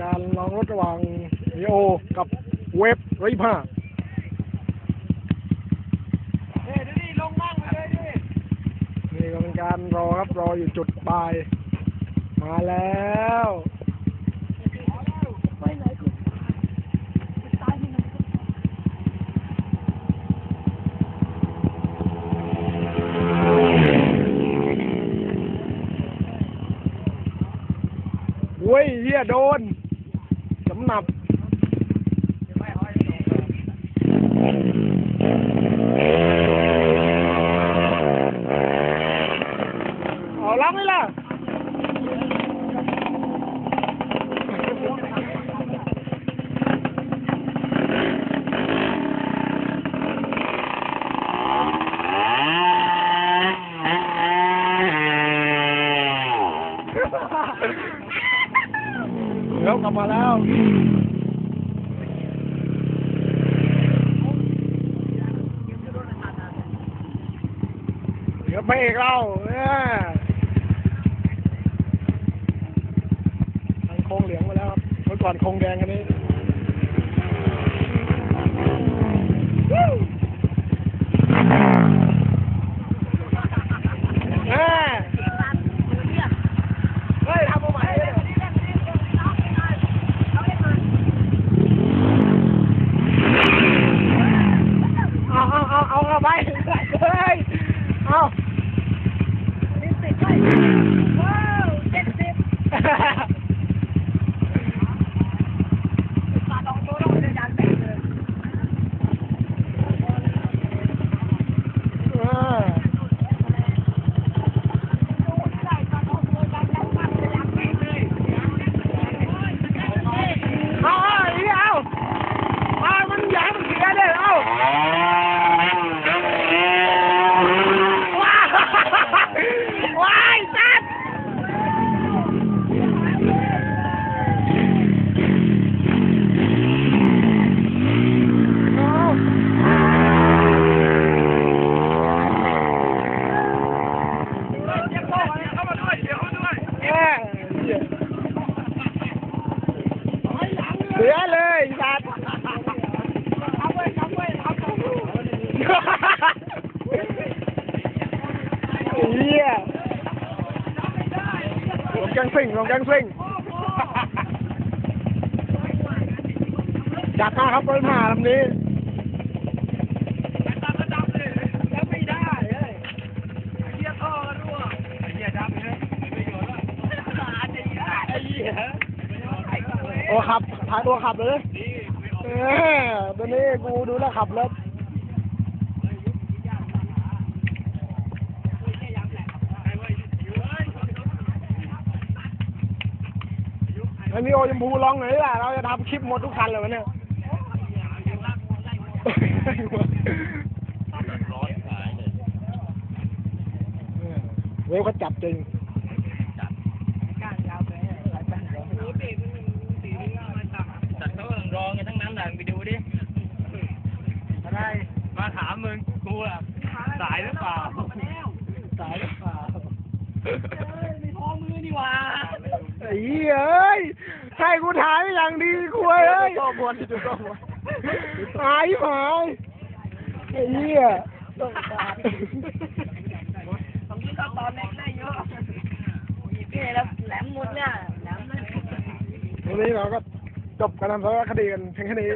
การลองรถระหว่างวีโอกับเวฟร้อยห้าเฮ้ยดิลงมั่งไปเลยดินี่ก็เป็นการรอครับรออยู่จุดปลาย มาแล้วเว้ยเฮียโดน สำหนับเอาล้างไหมล่ะ เดี๋ยว กลับมาแล้วเดี๋ยวไปอีกเราเนี่ยคงเหลืองมาแล้วเมื่อก่อนคงแดงอันนี้ เสียเลยสัตว์เอาไว้เอาไว้เอาไว้เฮียลงแกงซิ่งลงแกงซิงจัดมาครับรถผ่าลำนี้ตามกระดับ เลยแล้วไม่ได้เลยเหี้ยท่อรั่วเหี้ยดับเลยไม่โยนละอาจจะได้ไอ้เหี้ยโอ้ขับพาตัวขับเลยเออตอนนี้กูดูแลวขับรถไอ้นี่โอชมพูร้องหน่อยดิล่ะ เราจะทำคลิปหมดทุกคันเลยวันเนี้ยเว้ยเขาจับจริง งนั้นแหละไปดูดิอะไรมาถามมึงกูอะสายหรือเปล่า สายหรือเปล่ามีท้องมือนี่หว่าไอ้เหี้ยเอ้ยให้กูถ่ายอย่างดีคุยเอ้ยก็บวนดูก็บวนหายหายไอ้เหี้ยผมคิดว่าตอนแรกได้เยอะนี่แล้วแหลมหมดเนี่ยแหลมเลยวันนี้เราก็ จบการทำสารคดีกันเพียงแค่นี้